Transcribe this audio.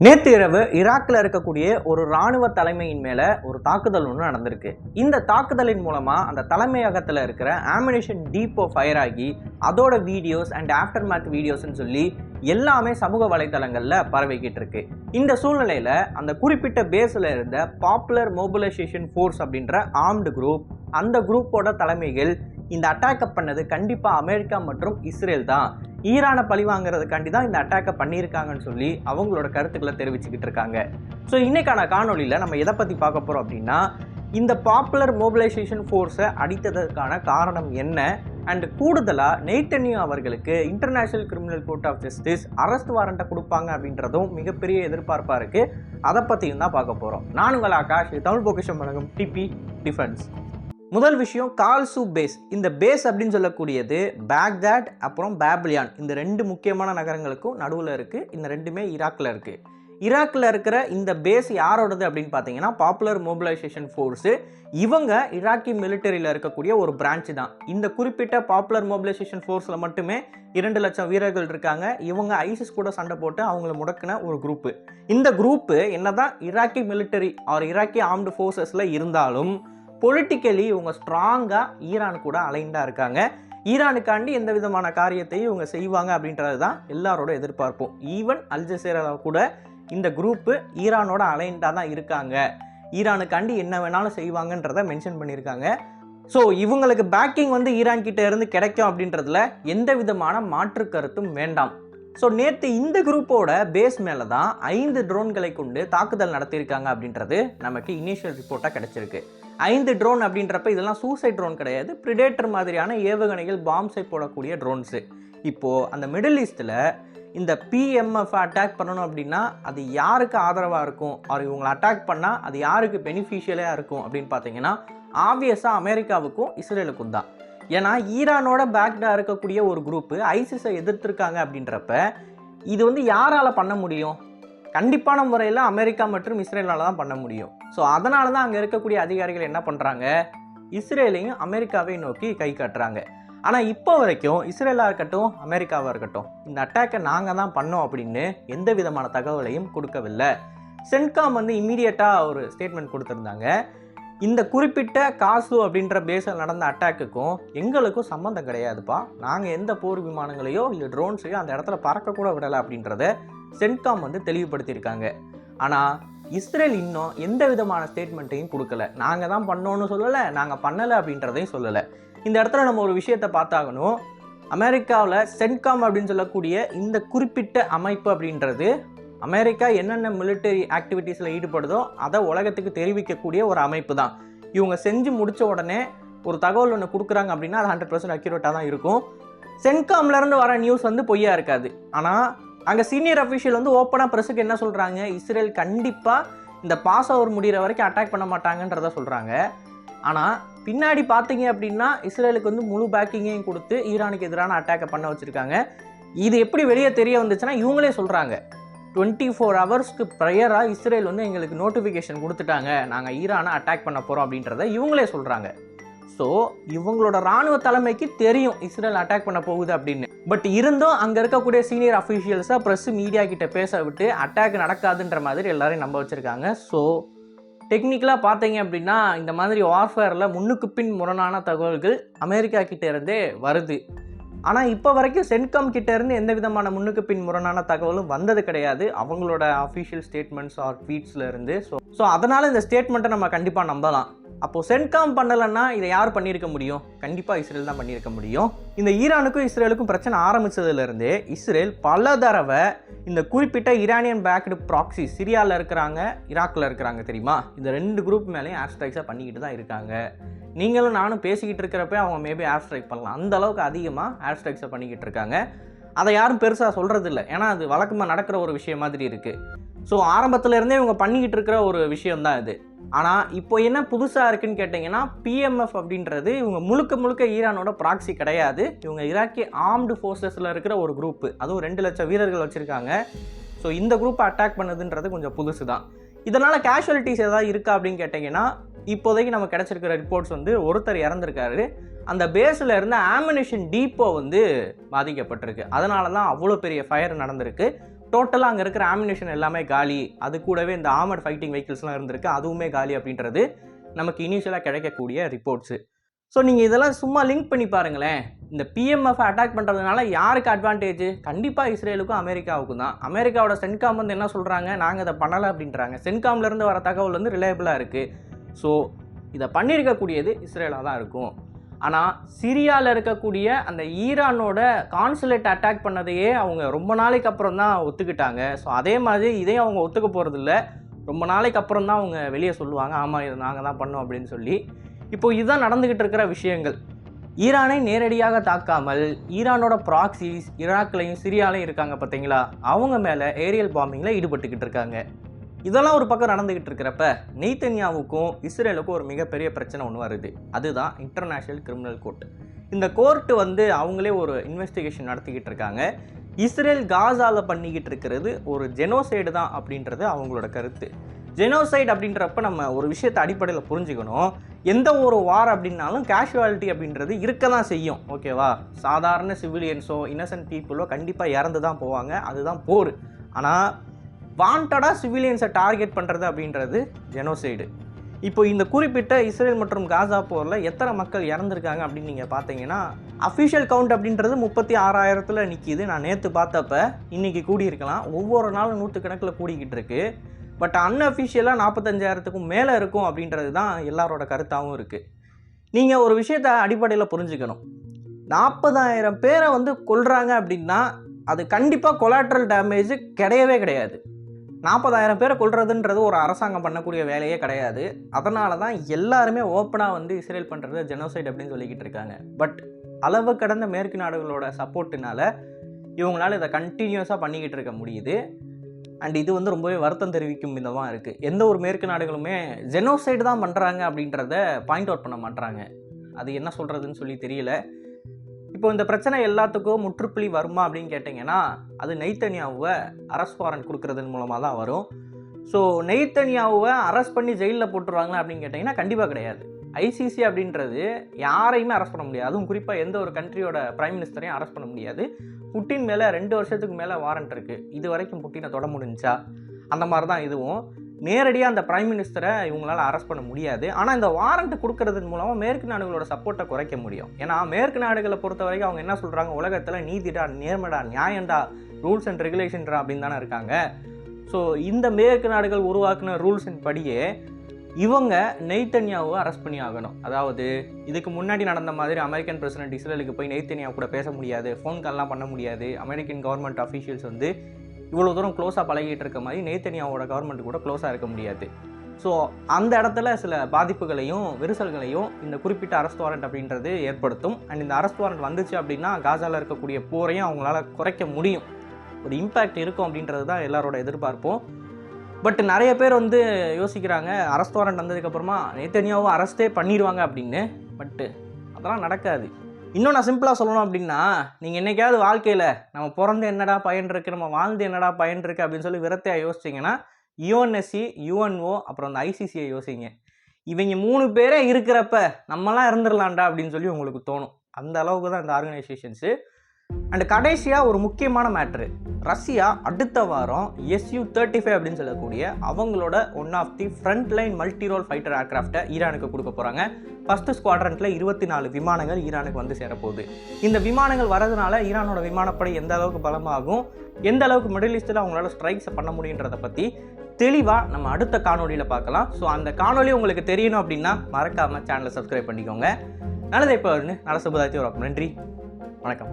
நேற்று இரவு ஈராக்கில் இருக்கக்கூடிய ஒரு ராணுவ தலைமையின் மேலே ஒரு தாக்குதல் ஒன்று நடந்திருக்கு. இந்த தாக்குதலின் மூலமாக அந்த தலைமையகத்தில் இருக்கிற ஆமினேஷன் டீப்போ ஃபயர் ஆகி அதோட வீடியோஸ் அண்ட் ஆஃப்டர் மேத் வீடியோஸ்னு சொல்லி எல்லாமே சமூக வலைதளங்களில் பரவிக்கிட்டு இருக்கு. இந்த சூழ்நிலையில் அந்த குறிப்பிட்ட பேஸில் இருந்த பாப்புலர் மொபிலைசேஷன் ஃபோர்ஸ் அப்படின்ற ஆர்ம்டு குரூப் அந்த குரூப்போட தலைமைகள் இந்த அட்டாக்கை பண்ணது கண்டிப்பாக அமெரிக்கா மற்றும் இஸ்ரேல் தான். ஈரானை பழி வாங்குறதுக்காண்டி தான் இந்த அட்டாக்கை பண்ணியிருக்காங்கன்னு சொல்லி அவங்களோட கருத்துக்களை தெரிவிச்சுக்கிட்டு இருக்காங்க. ஸோ இன்னைக்கான காணொலியில் நம்ம எதை பற்றி பார்க்க போகிறோம் அப்படின்னா இந்த பாப்புலர் மொபிலைசேஷன் ஃபோர்ஸை அடித்ததற்கான காரணம் என்ன? அண்ட் கூடுதலாக நெய்டன்யூ அவர்களுக்கு international criminal court of justice arrest வாரண்ட்டை கொடுப்பாங்க அப்படின்றதும் மிகப்பெரிய எதிர்பார்ப்பாக இருக்குது அதை பற்றியும் தான் பார்க்க போகிறோம் நான் உங்கள் ஆகாஷ் தமிழ் பொக்கிஷம் வழங்கும் டிபி டிஃபென்ஸ் முதல் விஷயம் கால்சு பேஸ் இந்த பேஸ் அப்படின்னு சொல்லக்கூடியது பேக்தாட் அப்புறம் பேபிலியான். இந்த ரெண்டு முக்கியமான நகரங்களுக்கும் நடுவில் இருக்குது இந்த ரெண்டுமே ஈராக்கில் இருக்குது ஈராக்கில் இருக்கிற இந்த பேஸ் யாரோடது அப்படின்னு பார்த்தீங்கன்னா பாப்புலர் மொபிலைசேஷன் ஃபோர்ஸு இவங்க ஈராக்கி மிலிட்டரியில் இருக்கக்கூடிய ஒரு பிரான்ச்சு தான். இந்த குறிப்பிட்ட பாப்புலர் மொபிலைசேஷன் ஃபோர்ஸில் மட்டுமே இரண்டு லட்சம் வீரர்கள் இருக்காங்க. இவங்க ஐசிஸ் கூட சண்டை போட்டு அவங்கள முடக்கின ஒரு குரூப்பு இந்த குரூப்பு என்னதான் Iraqi military or Iraqi armed ஃபோர்ஸஸில் இருந்தாலும் பொலிட்டிக்கலி இவங்க ஸ்ட்ராங்காக ஈரான் கூட அலைண்டாக இருக்காங்க. ஈரானுக்காண்டி எந்த விதமான காரியத்தையும் இவங்க செய்வாங்க அப்படின்றது தான் எல்லாரோட எதிர்பார்ப்பும். ஈவன் அல்ஜசீராவில் கூட இந்த குரூப்பு ஈரானோட அலைண்டாக தான் இருக்காங்க. ஈரானுக்காண்டி என்ன வேணாலும் செய்வாங்கன்றத மென்ஷன் பண்ணியிருக்காங்க. ஸோ இவங்களுக்கு பேக்கிங் வந்து ஈரான் கிட்ட இருந்து கிடைக்கும் அப்படின்றதுல எந்த விதமான மாற்று கருத்தும் வேண்டாம். ஸோ நேற்று இந்த குரூப்போட பேஸ் மேலே தான் ஐந்து ட்ரோன்களை கொண்டு தாக்குதல் நடத்தியிருக்காங்க அப்படின்றது நமக்கு இனிஷியல் ரிப்போர்ட்டாக கிடச்சிருக்கு. ஐந்து ட்ரோன் அப்படின்றப்ப இதெல்லாம் சூசைட் ட்ரோன் கிடையாது. ப்ரிடேட்டர் மாதிரியான ஏவுகணைகள் பாம்ஸை போடக்கூடிய ட்ரோன்ஸு இப்போது அந்த மிடில் ஈஸ்ட்டில் இந்த பிஎம்எஃப் அட்டாக் பண்ணணும் அப்படின்னா அது யாருக்கு ஆதரவாக இருக்கும்? அவர் இவங்களை அட்டாக் பண்ணால் அது யாருக்கு பெனிஃபிஷியலாக இருக்கும் அப்படின்னு பார்த்தீங்கன்னா ஆப்வியஸாக அமெரிக்காவுக்கும் இஸ்ரேலுக்கும் தான். ஏன்னா ஈரானோட பேக்டாக இருக்கக்கூடிய ஒரு குரூப்பு ஐசிஸை எதிர்த்துருக்காங்க அப்படின்றப்ப இது வந்து யாரால் பண்ண முடியும்? கண்டிப்பான முறையில் அமெரிக்கா மற்றும் இஸ்ரேலால் தான் பண்ண முடியும். ஸோ அதனால தான் அங்கே இருக்கக்கூடிய அதிகாரிகள் என்ன பண்ணுறாங்க இஸ்ரேலையும் அமெரிக்காவை நோக்கி கை காட்டுறாங்க. ஆனால் இப்போ வரைக்கும் இஸ்ரேலாக இருக்கட்டும் அமெரிக்காவாக இருக்கட்டும் இந்த அட்டாக்கை நாங்கள் தான் பண்ணோம் அப்படின்னு எந்த விதமான தகவலையும் கொடுக்கவில்லை. சென்காம் வந்து இம்மீடியட்டாக ஒரு ஸ்டேட்மெண்ட் கொடுத்துருந்தாங்க. இந்த குறிப்பிட்ட காசு அப்படின்ற பேஸில் நடந்த அட்டாக்குக்கும் எங்களுக்கும் சம்மந்தம் கிடையாதுப்பா. நாங்கள் எந்த போர் விமானங்களையோ இல்லை ட்ரோன்ஸையோ அந்த இடத்துல பறக்கக்கூட விடலை அப்படின்றத சென்காம் வந்து தெளிவுபடுத்தியிருக்காங்க. ஆனால் இஸ்ரேல் இன்னும் எந்த விதமான ஸ்டேட்மெண்ட்டையும் கொடுக்கல. நாங்கள் தான் பண்ணோன்னு சொல்லலை நாங்கள் பண்ணலை அப்படின்றதையும் சொல்லலை. இந்த இடத்துல நம்ம ஒரு விஷயத்தை பார்த்தாகணும். அமெரிக்காவில் சென்காம் அப்படின்னு சொல்லக்கூடிய இந்த குறிப்பிட்ட அமைப்பு அப்படின்றது அமெரிக்கா என்னென்ன மிலிட்டரி ஆக்டிவிட்டீஸில் ஈடுபடுதோ அதை உலகத்துக்கு தெரிவிக்கக்கூடிய ஒரு அமைப்பு தான். இவங்க செஞ்சு முடித்த உடனே ஒரு தகவல் ஒன்று கொடுக்குறாங்க அப்படின்னா அது ஹண்ட்ரட் பர்சன்ட் அக்யூரேட்டாக தான் இருக்கும். சென்காம்லேருந்து வர நியூஸ் வந்து பொய்யா இருக்காது. ஆனால் அங்கே சீனியர் அஃபிஷியல் வந்து ஓப்பனாக ப்ரெஸ்ஸுக்கு என்ன சொல்கிறாங்க இஸ்ரேல் கண்டிப்பாக இந்த பாஸ் ஓவர் முடிகிற வரைக்கும் அட்டாக் பண்ண மாட்டாங்கன்றத சொல்கிறாங்க ஆனால் பின்னாடி பார்த்தீங்க அப்படின்னா இஸ்ரேலுக்கு வந்து முழு பேக்கிங்கையும் கொடுத்து ஈரானுக்கு எதிரான அட்டாக்கை பண்ண வச்சுருக்காங்க. இது எப்படி வெளியே தெரிய வந்துச்சுன்னா இவங்களே சொல்கிறாங்க டுவெண்ட்டி ஃபோர் ஹவர்ஸ்க்கு ப்ரையராக இஸ்ரேல் வந்து எங்களுக்கு நோட்டிஃபிகேஷன் கொடுத்துட்டாங்க. நாங்கள் ஈரானை அட்டாக் பண்ண போகிறோம் அப்படின்றத இவங்களே சொல்கிறாங்க ஸோ இவங்களோட ராணுவ தலைமைக்கு தெரியும் இஸ்ரேல் அட்டாக் பண்ண போகுது அப்படின்னு. பட் இருந்தும் அங்கே இருக்கக்கூடிய சீனியர் அஃபிஷியல்ஸாக ப்ரெஸ் மீடியா கிட்ட பேச விட்டு அட்டாக் நடக்காதுன்ற மாதிரி எல்லாரையும் நம்ப வச்சுருக்காங்க. ஸோ டெக்னிக்கலாக பார்த்தீங்க அப்படின்னா இந்த மாதிரி வார்ஃபேரில் முன்னுக்கு பின் முரணான தகவல்கள் அமெரிக்கா கிட்டே இருந்தே வருது. ஆனால் இப்போ வரைக்கும் சென்காம் கிட்டேருந்து எந்த விதமான முன்னுக்கு பின் முரணான தகவலும் வந்தது கிடையாது. அவங்களோட அஃபிஷியல் ஸ்டேட்மெண்ட்ஸ் ஆர் ட்வீட்ஸில் இருந்து. ஸோ ஸோ அதனால் இந்த ஸ்டேட்மெண்ட்டை நம்ம கண்டிப்பாக நம்பலாம். அப்போது சென்காம் பண்ணலைன்னா இதை யார் பண்ணியிருக்க முடியும்? கண்டிப்பாக இஸ்ரேல் தான் பண்ணியிருக்க முடியும். இந்த ஈரானுக்கும் இஸ்ரேலுக்கும் பிரச்சனை ஆரம்பித்ததுலேருந்தே இஸ்ரேல் பல தடவை இந்த குறிப்பிட்ட ஈரானியன் பேக்டு ப்ராக்சி சிரியாவில் இருக்கிறாங்க ஈராக்கில் இருக்கிறாங்க தெரியுமா? இந்த ரெண்டு குரூப் மேலேயும் ஏர் ஸ்ட்ரைக்ஸாக பண்ணிக்கிட்டு தான் இருக்காங்க. நீங்களும் நானும் பேசிக்கிட்டு இருக்கிறப்ப அவங்க மேபி ஏர் ஸ்ட்ரைக் பண்ணலாம். அந்த அளவுக்கு அதிகமாக ஏர் ஸ்ட்ரைக்ஸை பண்ணிக்கிட்டு இருக்காங்க. அதை யாரும் பெருசாக சொல்கிறது இல்லை ஏன்னா அது வழக்கமாக நடக்கிற ஒரு விஷயம் மாதிரி இருக்குது ஸோ ஆரம்பத்துலேருந்தே இவங்க பண்ணிக்கிட்டு இருக்கிற ஒரு விஷயம் தான் இது. ஆனால் இப்போ என்ன புதுசாக இருக்குன்னு கேட்டிங்கன்னா பிஎம்எஃப் அப்படின்றது இவங்க முழுக்க முழுக்க ஈரானோட ப்ராக்சி கிடையாது. இவங்க ஈராக்கி ஆர்ம்டு ஃபோர்ஸஸில் இருக்கிற ஒரு குரூப்பு அதுவும் ரெண்டு லட்சம் வீரர்கள் வச்சுருக்காங்க. ஸோ இந்த குரூப்பை அட்டாக் பண்ணுதுன்றது கொஞ்சம் புதுசு தான் இதனால் கேஷுவலிட்டிஸ் ஏதாவது இருக்கா அப்படின்னு கேட்டிங்கன்னா இப்போதைக்கு நம்ம கிடச்சிருக்கிற ரிப்போர்ட்ஸ் வந்து ஒருத்தர் இறந்துருக்காரு. அந்த பேஸில் இருந்த ஆமினேஷன் டீப்போ வந்து பாதிக்கப்பட்டிருக்கு. அதனால தான் அவ்வளோ பெரிய ஃபயர் நடந்திருக்கு. டோட்டலாக அங்கே இருக்கிற ஆமினேஷன் எல்லாமே காலி. அது கூடவே இந்த ஆமர் ஃபைட்டிங் வெஹிக்கிள்ஸ்லாம் இருந்திருக்கு. அதுவுமே காலி அப்படின்றது நமக்கு இனிஷியலாக கிடைக்கக்கூடிய ரிப்போர்ட்ஸு ஸோ நீங்கள் இதெல்லாம் சும்மா லிங்க் பண்ணி பாருங்களேன். இந்த பிஎம்எஃப் அட்டாக் பண்ணுறதுனால யாருக்கு அட்வான்டேஜ் கண்டிப்பாக இஸ்ரேலுக்கும் அமெரிக்காவுக்கும் தான். அமெரிக்காவோட சென்காம் வந்து என்ன சொல்கிறாங்க நாங்கள் இதை பண்ணலை அப்படின்றாங்க. சென்காம்லேருந்து வர தகவல் வந்து ரிலையபிளாக இருக்குது ஸோ இதை பண்ணியிருக்கக்கூடியது இஸ்ரேலாக தான் இருக்கும். ஆனால் சிரியாவில் இருக்கக்கூடிய அந்த ஈரானோட கான்சுலேட் அட்டாக் பண்ணதையே அவங்க ரொம்ப நாளைக்கு அப்புறம் தான் ஒத்துக்கிட்டாங்க. ஸோ அதே மாதிரி இதையும் அவங்க ஒத்துக்க போகிறதில்ல ரொம்ப நாளைக்கு அப்புறம் தான் அவங்க வெளியே சொல்லுவாங்க ஆமாம் இதை நாங்கள் தான் பண்ணோம் அப்படின்னு சொல்லி. இப்போ இதுதான் நடந்துக்கிட்டு இருக்கிற விஷயங்கள். ஈரானை நேரடியாக தாக்காமல் ஈரானோட ப்ராக்சிஸ் ஈராக்லையும் சிரியாலையும் இருக்காங்க பார்த்தீங்களா? அவங்க மேலே ஏரியல் பாம்பிங்கில் ஈடுபட்டுக்கிட்டு இருக்காங்க. இதெல்லாம் ஒரு பக்கம் நடந்துக்கிட்டு இருக்கிறப்ப நெய்தன்யாவுக்கும் இஸ்ரேலுக்கும் ஒரு மிகப்பெரிய பிரச்சனை ஒன்று வருது. அதுதான் இன்டர்நேஷ்னல் கிரிமினல் கோர்ட் இந்த கோர்ட்டு வந்து அவங்களே ஒரு இன்வெஸ்டிகேஷன் நடத்திக்கிட்டு இருக்காங்க. இஸ்ரேல் காசாவில் பண்ணிக்கிட்டு இருக்கிறது ஒரு ஜெனோசைடு தான் அப்படின்றது அவங்களோட கருத்து. ஜெனோசைட் அப்படின்றப்ப நம்ம ஒரு விஷயத்தை அடிப்படையில் புரிஞ்சுக்கணும். எந்த ஒரு வார் அப்படின்னாலும் கேஷுவாலிட்டி அப்படின்றது இருக்க தான் செய்யும் ஓகேவா சாதாரண சிவிலியன்ஸோ இன்னசென்ட் பீப்புளோ கண்டிப்பாக இறந்து தான் போவாங்க. அதுதான் போர். ஆனால் வாண்டடாக சிவிலியன்ஸை டார்கெட் பண்ணுறது அப்படின்றது ஜெனோசைடு இப்போ இந்த குறிப்பிட்ட இஸ்ரேல் மற்றும் காசா போரில் எத்தனை மக்கள் இறந்துருக்காங்க அப்படின்னு நீங்கள் பார்த்தீங்கன்னா அஃபிஷியல் கவுண்ட் அப்படின்றது முப்பத்தி ஆறாயிரத்தில் நிற்கிது நான் நேற்று பார்த்தப்ப இன்னைக்கு கூடியிருக்கலாம். ஒவ்வொரு நாளும் நூற்றுக்கணக்கில் கூடிக்கிட்டு இருக்கு. பட் அன்அஃபிஷியலாக நாற்பத்தஞ்சாயிரத்துக்கும் மேலே இருக்கும் அப்படின்றது தான் எல்லாரோட கருத்தாகவும் இருக்குது நீங்கள் ஒரு விஷயத்தை அடிப்படையில் புரிஞ்சுக்கணும். நாற்பதாயிரம் பேரை வந்து கொள்கிறாங்க அப்படின்னா அது கண்டிப்பாக கொலாட்ரல் டேமேஜ் கிடையவே கிடையாது. நாற்பதாயிரம் பேரை கொள்றதுன்றது ஒரு அரசாங்கம் பண்ணக்கூடிய வேலையே கிடையாது. அதனால தான் எல்லாருமே ஓப்பனாக வந்து இஸ்ரேல் பண்ணுறது ஜெனோசைட் அப்படின்னு சொல்லிக்கிட்டு இருக்காங்க. பட் அளவு கடந்த மேற்கு நாடுகளோட சப்போர்ட்டுனால இவங்களால இதை கண்டினியூஸாக பண்ணிக்கிட்டு இருக்க முடியுது. அண்ட் இது வந்து ரொம்பவே வருத்தம் தெரிவிக்கும் விதமாக இருக்குது எந்த ஒரு மேற்கு நாடுகளுமே ஜெனோசைடு தான் பண்ணுறாங்க அப்படின்றத பாயிண்ட் அவுட் பண்ண மாட்றாங்க. அது என்ன சொல்கிறதுன்னு சொல்லி தெரியல. இப்போ இந்த பிரச்சனை எல்லாத்துக்கும் முற்றுப்புள்ளி வருமா அப்படின்னு கேட்டிங்கன்னா அது நெய்த்தனியாவை அரஸ்ட் வாரண்ட் கொடுக்கறதன் மூலமாக தான் வரும். ஸோ நெய்த்தனியாவை அரெஸ்ட் பண்ணி ஜெயிலில் போட்டுருவாங்களா அப்படின்னு கேட்டிங்கன்னா கண்டிப்பாக கிடையாது. ஐசிசி அப்படின்றது யாரையுமே அரெஸ்ட் பண்ண முடியாது. அதுவும் குறிப்பாக எந்த ஒரு கண்ட்ரியோட பிரைம் மினிஸ்டரையும் அரெஸ்ட் பண்ண முடியாது. புட்டின் மேலே ரெண்டு வருஷத்துக்கு மேலே வாரண்ட் இருக்குது இது வரைக்கும் புட்டினை தொட முடிஞ்சா? அந்த மாதிரி தான் இதுவும். நேரடியாக அந்த பிரைம் மினிஸ்டரை இவங்களால அரெஸ்ட் பண்ண முடியாது. ஆனால் இந்த வாரண்ட் கொடுக்கறதன் மூலமாக மேற்கு நாடுகளோட சப்போர்ட்டை குறைக்க முடியும். ஏன்னா மேற்கு நாடுகளை பொறுத்த வரைக்கும் அவங்க என்ன சொல்கிறாங்க உலகத்தில் நீதிடா நேர்மடா நியாயம்டா ரூல்ஸ் அண்ட் ரெகுலேஷன்டா அப்படின்னு தானே இருக்காங்க. ஸோ இந்த மேற்கு நாடுகள் உருவாக்கின ரூல்ஸின் படியே இவங்க நெய்தன்யாவை அரெஸ்ட் பண்ணி ஆகணும். அதாவது இதுக்கு முன்னாடி நடந்த மாதிரி அமெரிக்கன் பிரசிடென்ட் இஸ்ரேலுக்கு போய் நெய்தன்யா கூட பேச முடியாது. ஃபோன் கால்லாம் பண்ண முடியாது. அமெரிக்கன் கவர்மெண்ட் அஃபீஷியல்ஸ் வந்து இவ்வளோ தூரம் க்ளோஸாக பழகிட்டு இருக்க மாதிரி நேத்தனியாவோட கவர்மெண்ட் கூட க்ளோஸாக இருக்க முடியாது. ஸோ அந்த இடத்துல சில பாதிப்புகளையும் விரிசல்களையும் இந்த குறிப்பிட்ட அரெஸ்ட் வாரண்ட் அப்படின்றது ஏற்படுத்தும். அண்ட் இந்த அரெஸ்ட் வாரண்ட் வந்துச்சு அப்படின்னா காசாவில் இருக்கக்கூடிய போரையும் அவங்களால குறைக்க முடியும். ஒரு இம்பேக்ட் இருக்கும் அப்படின்றது தான் எல்லாரோட எதிர்பார்ப்பும். பட் நிறைய பேர் வந்து யோசிக்கிறாங்க அரெஸ்ட் வாரண்ட் வந்ததுக்கப்புறமா நேத்தனியாவும் அரெஸ்ட்டே பண்ணிடுவாங்க அப்படின்னு. பட்டு அதெல்லாம் நடக்காது. இன்னும் நான் சிம்பிளாக சொல்லணும் அப்படின்னா நீங்கள் என்னைக்காவது வாழ்க்கையில் நம்ம பிறந்து என்னடா பயன் இருக்குது நம்ம வாழ்ந்து என்னடா பயன் இருக்குது அப்படின்னு சொல்லி விரத்தையாக யோசிச்சிங்கன்னா யுஎன்எஸ்சி யுஎன்ஓ அப்புறம் அந்த ஐசிசியை யோசிங்க. இவங்க மூணு பேரே இருக்கிறப்ப நம்மலாம் இறந்துடலாம்டா அப்படின்னு சொல்லி உங்களுக்கு தோணும். அந்த அளவுக்கு தான் இந்த ஆர்கனைசேஷன்ஸு அண்ட் கடைசியாக ஒரு முக்கியமான மேட்ரு ரஷ்யா அடுத்த வாரம் எஸ்யூ தேர்ட்டி ஃபைவ் அப்படின்னு சொல்லக்கூடிய அவங்களோட one of the front line multi role fighter ஏர்க்ராஃப்டை ஈரானுக்கு கொடுக்க போகிறாங்க ஃபஸ்ட்டு ஸ்குவாட்ரண்ட்டில் இருபத்தி நாலு விமானங்கள் ஈரானுக்கு வந்து சேரப்போகுது. இந்த விமானங்கள் வரதுனால ஈரானோட விமானப்படை எந்த அளவுக்கு பலமாகும் எந்த அளவுக்கு மிடில் ஈஸ்ட்டில் அவங்களால ஸ்ட்ரைக்ஸை பண்ண முடியுன்றதை பற்றி தெளிவாக நம்ம அடுத்த காணொலியில் பார்க்கலாம். ஸோ அந்த காணொலி உங்களுக்கு தெரியணும் அப்படின்னா மறக்காமல் சேனலை சப்ஸ்கிரைப் பண்ணிக்கோங்க. நல்லதை இப்போ நல்ல சுபதாயத்தையும் நன்றி. வணக்கம்.